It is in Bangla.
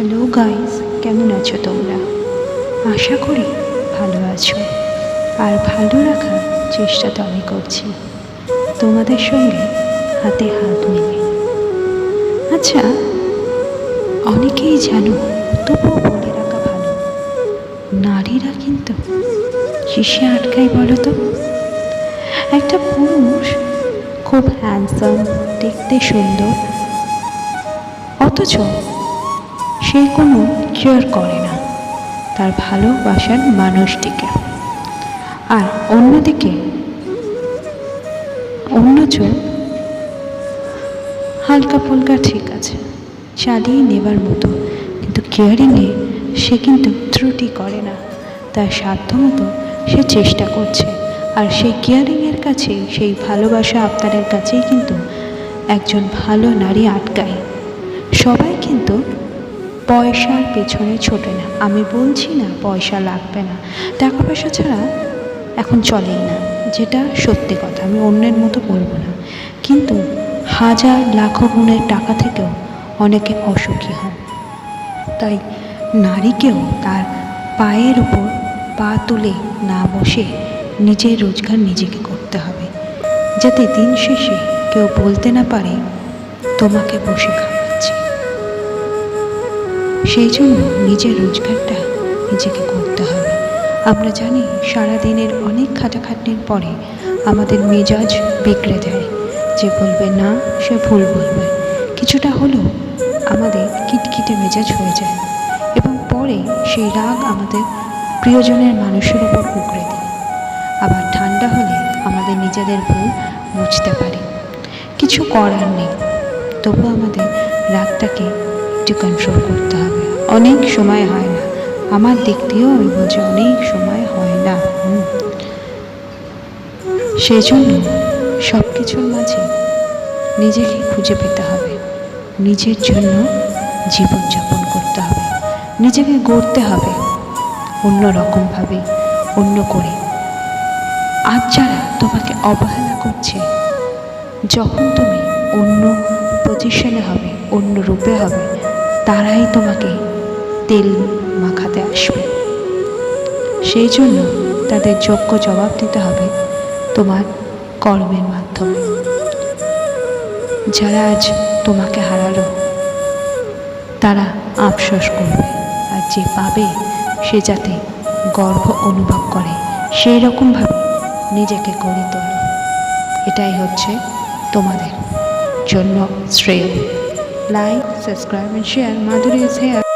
হ্যালো গাইস কেমন আছো তোমরা? আশা করি ভালো আছো। আর ভালো রাখার চেষ্টা তো আমি করছি। তোমাদের সঙ্গে হাতে হাত মিলে। আচ্ছা অনেকেই জানো, তবুও বলে রাখা ভালো, নারীরা কিন্তু কিসে আটকায় বলো তো? একটা পুরুষ খুব হ্যান্ডসাম দেখতে সুন্দর, অথচ সে কোনো কেয়ার করে না, তার ভালোবাসার মানুষটিকে। আর অন্যদিকে অন্যজন হালকা ফুলকা ঠিক আছে চালিয়ে নেবার মতো, কিন্তু কেয়ারিংয়ে সে কিন্তু ত্রুটি করে না। তার সাধ্য মতো সে চেষ্টা করছে, আর সেই কেয়ারিংয়ের কাছেই, সেই ভালোবাসা আপনাদের কাছেই কিন্তু একজন ভালো নারী আটকায়। সবাই কিন্তু পয়সার পেছনে ছোটে না। আমি বলছি না, পয়সা লাগবে না। টাকা পয়সা ছাড়া এখন চলেই না। যেটা সত্যি কথা, আমি অন্যের মতো বলব না। কিন্তু হাজার, লাখো গুণের টাকা থেকেও অনেকে অসুখী হন। তাই নারীকেও তার পায়ের উপর পা তুলে না বসে নিজের রোজগার নিজেকে করতে হবে। যাতে দিন শেষে কেউ বলতে না পারে, তোমাকে বসে খাওয়াচ্ছি সেই জন্য নিজের রোজগারটা নিজেকে করতে হবে। আমরা জানি সারা দিনের অনেক খাটাখাটনির পরে আমাদের মেজাজ বিগড়ে যায়। যে বলবে না, সে ভুল বলবে। কিছুটা হলেও আমাদের কিটকিটে মেজাজ হয়ে যায় এবং পরে সেই রাগ আমাদের প্রিয়জনের মানুষের উপর উগড়ে দিই আবার ঠান্ডা হলে আমাদের নিজেদের ভুল বুঝতে পারি। কিছু করার নেই। তবু আমাদের রাগটাকে একটু কন্ট্রোল করতে হবে। অনেক সময় হয় না। আমার দিক দিয়েও আমি বলছি, অনেক সময় হয় না। হুম। সেই জন্য সব কিছুর মাঝে নিজেকে খুঁজে পেতে হবে। নিজের জন্য জীবনযাপন করতে হবে। নিজেকে গড়তে হবে অন্য রকমভাবে অন্য করে। আজ যারা তোমাকে অবহেলা করছে, যখন তুমি অন্য পজিশনে হবে, অন্য রূপে হবে তারাই তোমাকে তেল মাখাতে আসবে। সেই জন্য তাদের যোগ্য জবাব দিতে হবে তোমার কর্মের মাধ্যমে। যারা আজ তোমাকে হারালো, তারা আফসোস করবে। আর যে পাবে, সে যাতে গর্ব অনুভব করে সেই রকমভাবে নিজেকে গড়ে তোলো। এটাই হচ্ছে তোমাদের জন্য শ্রেয়। Like, subscribe and share. Madhuri is here.